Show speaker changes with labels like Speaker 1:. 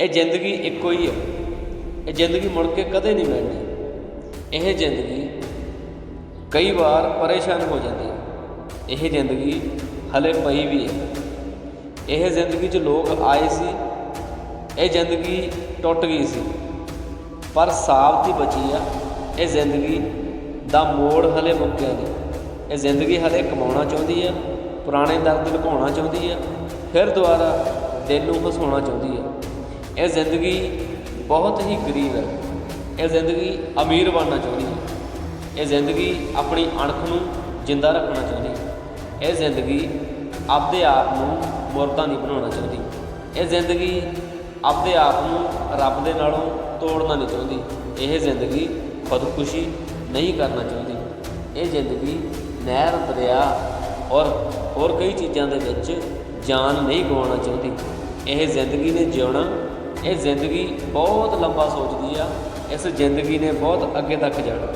Speaker 1: ਇਹ ਜ਼ਿੰਦਗੀ ਇੱਕੋ ਹੀ ਹੈ ਇਹ ਜ਼ਿੰਦਗੀ ਮੁੜ ਕੇ ਕਦੇ ਨਹੀਂ ਮਿਲਣੀ ਇਹ ਜ਼ਿੰਦਗੀ ਕਈ ਵਾਰ ਪਰੇਸ਼ਾਨ ਹੋ ਜਾਂਦੀ ਹੈ ਇਹ ਜ਼ਿੰਦਗੀ ਹਲੇ ਪਈ ਵੀ ਹੈ ਇਹ ਜ਼ਿੰਦਗੀ 'ਚ ਲੋਕ ਆਏ ਸੀ। ਇਹ ਜ਼ਿੰਦਗੀ ਟੁੱਟ ਗਈ ਸੀ। ਪਰ ਸਾਬਤ ਹੀ ਬਚੀ ਆ। ਇਹ ਜ਼ਿੰਦਗੀ ਦਾ ਮੋੜ ਹਲੇ ਮੁੱਕਿਆ ਨਹੀਂ। ਇਹ ਜ਼ਿੰਦਗੀ ਹਲੇ ਕਮਾਉਣਾ ਚਾਹੁੰਦੀ ਆ। ਪੁਰਾਣੇ ਦਰਦ ਲੁਕਾਉਣਾ ਚਾਹੁੰਦੀ ਆ। ਫਿਰ ਦੁਬਾਰਾ ਦਿਲ ਨੂੰ ਹਸਾਉਣਾ ਚਾਹੁੰਦੀ ਆ। ਇਹ ਜ਼ਿੰਦਗੀ ਬਹੁਤ ਹੀ ਗਰੀਬ ਹੈ। ਇਹ ਜ਼ਿੰਦਗੀ ਅਮੀਰ ਬਣਨਾ ਚਾਹੁੰਦੀ ਹੈ। ਇਹ ਜ਼ਿੰਦਗੀ ਆਪਣੀ ਅਣਖ ਨੂੰ ਜਿੰਦਾ ਰੱਖਣਾ ਚਾਹੁੰਦੀ ਹੈ। ਇਹ ਜ਼ਿੰਦਗੀ ਆਪਦੇ ਆਪ ਨੂੰ ਮੁਰਦਾ ਨਹੀਂ ਬਣਾਉਣਾ ਚਾਹੁੰਦੀ। ਇਹ ਜ਼ਿੰਦਗੀ ਆਪਦੇ ਆਪ ਨੂੰ ਰੱਬ ਦੇ ਨਾਲੋਂ ਤੋੜਨਾ ਨਹੀਂ ਚਾਹੁੰਦੀ। ਇਹ ਜ਼ਿੰਦਗੀ ਖੁਦਕੁਸ਼ੀ ਨਹੀਂ ਕਰਨਾ ਚਾਹੁੰਦੀ। ਇਹ ਜ਼ਿੰਦਗੀ ਨਹਿਰ, ਦਰਿਆ ਔਰ ਹੋਰ ਕਈ ਚੀਜ਼ਾਂ ਦੇ ਵਿੱਚ ਜਾਨ ਨਹੀਂ ਗਵਾਉਣਾ ਚਾਹੁੰਦੀ। ਇਹ ਜ਼ਿੰਦਗੀ ਨੇ ਜਿਉਣਾ ਇਹ ਜ਼ਿੰਦਗੀ ਬਹੁਤ ਲੰਬਾ ਸੋਚਦੀ ਆ ਇਸ ਜ਼ਿੰਦਗੀ ਨੇ ਬਹੁਤ ਅੱਗੇ ਤੱਕ ਜਾਣਾ।